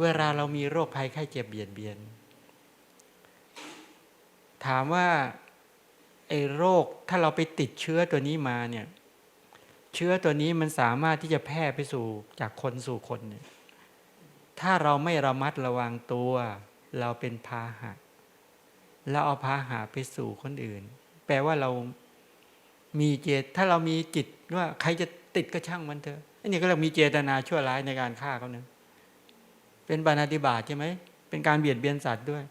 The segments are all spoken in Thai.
เวลาเรามีโรคภัยไข้เจ็บเบียดเบียน ถามว่าไอ้โรคถ้าเราไปติดเชื้อตัวนี้มาเนี่ย เชื้อตัวนี้มันสามารถที่จะแพร่ไปสู่จากคนสู่คนเนี่ยถ้าเราไม่ระมัดระวังตัว เราเป็นพาหะเราเอาพาหะไปสู่คนอื่น แปลว่าเรามีเจตถ้าเรามีจิตว่าใครจะติดก็ช่างมันเถอะอันนี้ก็เรียกมีเจตนาชั่วร้ายในการฆ่าเขาเนี่ย เป็นบานาติบาตใช่ไหมเป็นการเบียดเบียนสัตว์ด้วย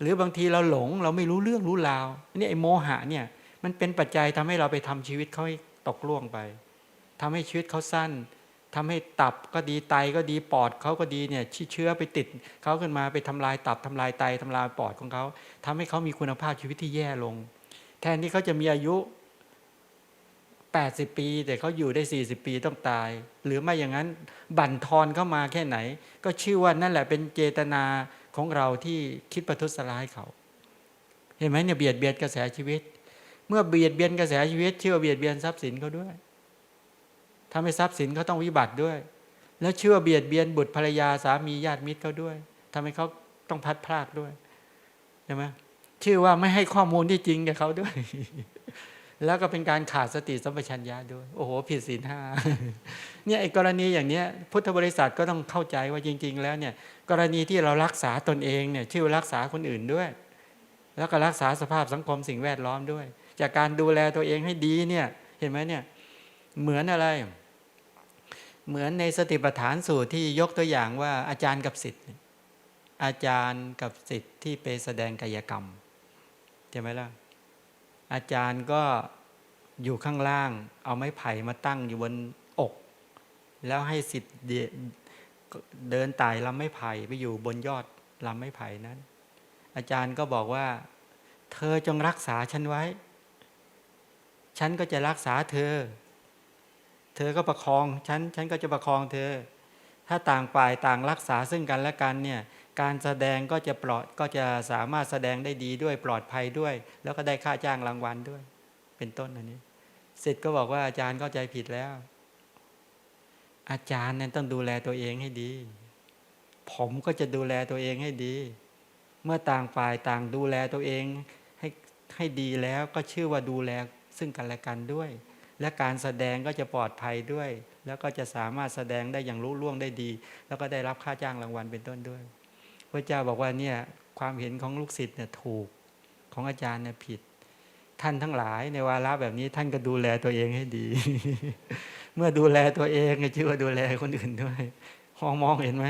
หรือบางทีเราหลงเราไม่รู้เรื่องรู้ราวนี่ไอ้โมหะเนี่ยมันเป็นปัจจัยทำให้เราไปทำชีวิตเขาให้ตกล่วงไปทำให้ชีวิตเขาสั้นทำให้ตับก็ดีไตก็ดีปอดเขาก็ดีเนี่ยเชื้อไปติดเขาขึ้นมาไปทำลายตับทำลายไตทำลายปอดของเขาทำให้เขามีคุณภาพชีวิตที่แย่ลง แทนที่เขาจะมีอายุ 80 ปี แต่เขาอยู่ได้ 40 ปีต้องตาย หรือไม่อย่างนั้นบั่นทอนเข้ามาแค่ไหน ก็ชื่อว่านั่นแหละเป็นเจตนาของเราที่คิดประทุษร้ายเขา เห็นไหมเนี่ยเบียดเบียนกระแสชีวิต เมื่อเบียดเบียนกระแสชีวิต ชื่อว่าเบียดเบียนทรัพย์สินเขาด้วยทำให้ทรัพย์สินเขาต้องวิบัติด้วย แล้วเชื่อเบียดเบียนบุตรภรรยาสามีญาติมิตรเขาด้วยทำให้เขาต้องพัดพลากด้วยใช่ไหมชื่อว่าไม่ให้ข้อมูลที่จริงกับเขาด้วย แล้วก็เป็นการขาดสติสัมปชัญญะด้วย โอ้โห ผิดศีลห้าเนี่ยไอ้กรณีอย่างเนี้ยพุทธบริษัทก็ต้องเข้าใจว่าจริง ๆ แล้วเนี่ยกรณีที่เรารักษาตนเองเนี่ยชื่อรักษาคนอื่นด้วย แล้วก็รักษาสภาพสังคมสิ่งแวดล้อมด้วย จากการดูแลตัวเองให้ดีเนี่ยเห็นไหมเนี่ยเหมือนอะไร เหมือนในสติปัฏฐานสูตรที่ยกตัวอย่างว่าอาจารย์กับศิษย์อาจารย์กับศิษย์ที่ไปแสดงกายกรรมใช่ไหมล่ะ อาจารย์ก็อยู่ข้างล่าง เอาไม้ไผ่มาตั้งอยู่บนอก แล้วให้สิทธิ์เดินไต่ลำไม้ไผ่ไปอยู่บนยอดลำไม้ไผ่นั้น อาจารย์ก็บอกว่า เธอจงรักษาฉันไว้ ฉันก็จะรักษาเธอ เธอก็ประคองฉัน ฉันก็จะประคองเธอ ถ้าต่างฝ่ายต่างรักษาซึ่งกันและกันเนี่ย การแสดงก็จะปลอดก็จะสามารถแสดงได้ดีด้วยปลอดภัยด้วย แล้วก็ได้ค่าจ้างรางวัลด้วย เป็นต้นอันนี้สิทธิ์ก็บอกว่าอาจารย์เข้าใจผิดแล้ว อาจารย์นั้นต้องดูแลตัวเองให้ดี ผมก็จะดูแลตัวเองให้ดี เมื่อต่างฝ่ายต่างดูแลตัวเองให้ให้ดีแล้วก็ชื่อว่าดูแลซึ่งกันและกันด้วย และการแสดงก็จะปลอดภัยด้วย แล้วก็จะสามารถแสดงได้อย่างรู้ล่วงได้ดี แล้วก็ได้รับค่าจ้างรางวัลเป็นต้นด้วย พระเจ้าบอกว่าเนี่ยความเห็นของลูกศิษย์เนี่ยถูกของอาจารย์เนี่ยผิด ท่านทั้งหลายในวาระแบบนี้ท่านก็ดูแลตัวเองให้ดี เมื่อดูแลตัวเองก็ชื่อว่าดูแลคนอื่นด้วยมองมองเห็นไหม